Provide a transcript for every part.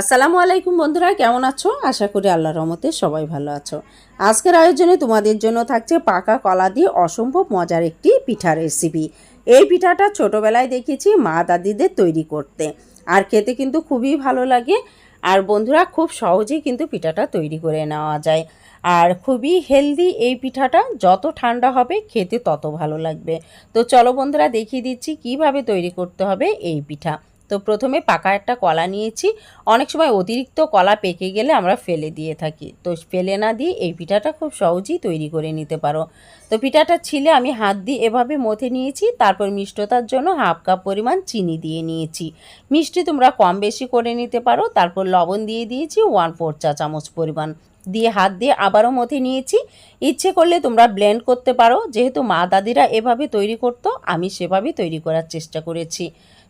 আসসালামু আলাইকুম বন্ধুরা, কেমন আছো? আশা করি আল্লাহর রহমতে সবাই ভালো আছো। আজকের আয়োজনে তোমাদের জন্য থাকছে পাকা কলা দিয়ে অসম্ভব মজার একটি পিঠা রেসিপি এই পিঠাটা ছোটোবেলায় দেখেছি মা দাদিদের তৈরি করতে। আর খেতে কিন্তু খুবই ভালো লাগে। আর বন্ধুরা, খুব সহজেই কিন্তু পিঠাটা তৈরি করে নেওয়া যায়। আর খুবই হেলদি এই পিঠাটা, যত ঠান্ডা হবে খেতে তত ভালো লাগবে। তো চলো বন্ধুরা, দেখিয়ে দিচ্ছি কীভাবে তৈরি করতে হবে এই পিঠা। তো প্রথমে পাকা একটা কলা নিয়েছি। অনেক সময় অতিরিক্ত কলা পেকে গেলে আমরা ফেলে দিয়ে থাকি। তো ফেলে না দিয়ে এই পিঠাটা খুব সহজেই তৈরি করে নিতে পারো। তো পিঠাটা ছিলে আমি হাত দিয়ে এভাবে মথে নিয়েছি, তারপর মিষ্টতার জন্য হাফ কাপ পরিমাণ চিনি দিয়ে নিয়েছি। মিষ্টি তোমরা কম বেশি করে নিতে পারো, তারপর লবণ দিয়ে দিয়েছি ওয়ান ফোর চা চামচ পরিমাণ। দিয়ে হাত দিয়ে আবারও মথে নিয়েছি। ইচ্ছে করলে তোমরা ব্লেন্ড করতে পারো। যেহেতু মা দাদিরা এভাবে তৈরি করতো, আমি সেভাবে তৈরি করার চেষ্টা করেছি।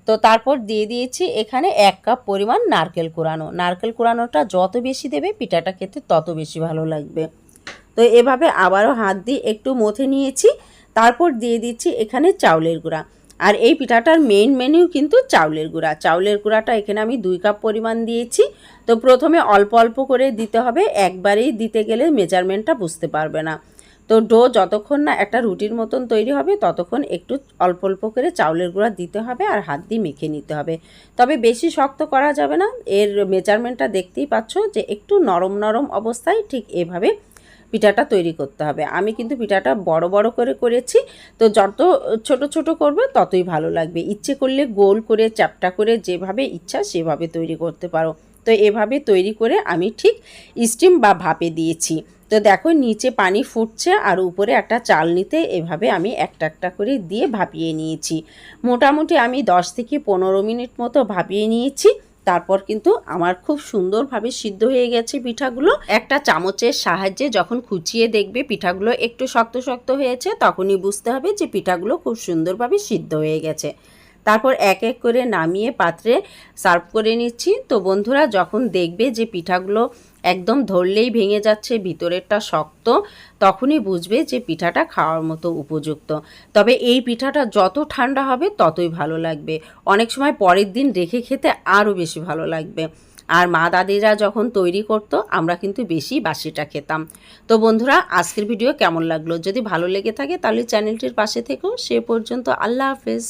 তো তারপর দিয়ে দিয়েছি এখানে এক কাপ পরিমাণ নারকেল কোরানো নারকেল কোরানোটা যত বেশি দেবে পিঠাটা খেতে তত বেশি ভালো লাগবে। তো এভাবে আবারও হাত দিয়ে একটু মথে নিয়েছি। তারপর দিয়ে দিচ্ছি এখানে চাউলের গুঁড়া। আর এই পিঠাটার মেইন মেনু কিন্তু চাউলের গুঁড়া। চাউলের গুঁড়াটা এখানে আমি দুই কাপ পরিমাণ দিয়েছি। তো প্রথমে অল্প অল্প করে দিতে হবে। একবারেই দিতে গেলে মেজারমেন্টটা বুঝতে পারবে না। তো ডো যতক্ষণ না একটা রুটির মতন তৈরি হবে, ততক্ষণ একটু অল্প অল্প করে চাউলের গুঁড়া দিতে হবে আর হাত দিয়ে মেখে নিতে হবে। তবে বেশি শক্ত করা যাবে না। এর মেজারমেন্টটা দেখতেই পাচ্ছ যে একটু নরম নরম অবস্থায় ঠিক এভাবে পিঠাটা তৈরি করতে হবে। আমি কিন্তু পিঠাটা বড় বড় করে করেছি, তো যত ছোট ছোট করবে ততই ভালো লাগবে। ইচ্ছে করলে গোল করে, চ্যাপটা করে যেভাবে ইচ্ছা সেভাবে তৈরি করতে পারো। তো এভাবে তৈরি করে আমি ঠিক স্টিম বা ভাপে দিয়েছি। তো দেখো নিচে পানি ফুটছে আর উপরে একটা চাল নিতে এভাবে আমি একটা একটা করে দিয়ে ভাপিয়ে নিয়েছি। মোটামুটি আমি দশ থেকে পনেরো মিনিট মতো ভাপিয়ে নিয়েছি। তারপর কিন্তু আমার খুব সুন্দরভাবে সিদ্ধ হয়ে গেছে পিঠাগুলো। একটা চামচের সাহায্যে যখন খুচিয়ে দেখবে পিঠাগুলো একটু শক্ত শক্ত হয়েছে, তখনই বুঝতে হবে যে পিঠাগুলো খুব সুন্দরভাবে সিদ্ধ হয়ে গেছে। তারপর এক এক করে নামিয়ে পাত্রে সার্ভ করে নিচ্ছি। তো বন্ধুরা, যখন দেখবে যে পিঠাগুলো একদম ধরলেই ভেঙে যাচ্ছে, ভিতরেরটা শক্ত, তখনই বুঝবে যে পিঠাটা খাওয়ার মতো উপযুক্ত। তবে এই পিঠাটা যত ঠান্ডা হবে, ততই ভালো লাগবে। অনেক সময় পরের দিন রেখে খেতে আরও বেশি ভালো লাগবে। আর মা দাদিরা যখন তৈরি করতো, আমরা কিন্তু বেশি বাসিটা খেতাম। তো বন্ধুরা, আজকের ভিডিও কেমন লাগল? যদি ভালো লেগে থাকে, তাহলে চ্যানেলটির পাশে থেকেও সে পর্যন্ত আল্লাহ হাফেজ।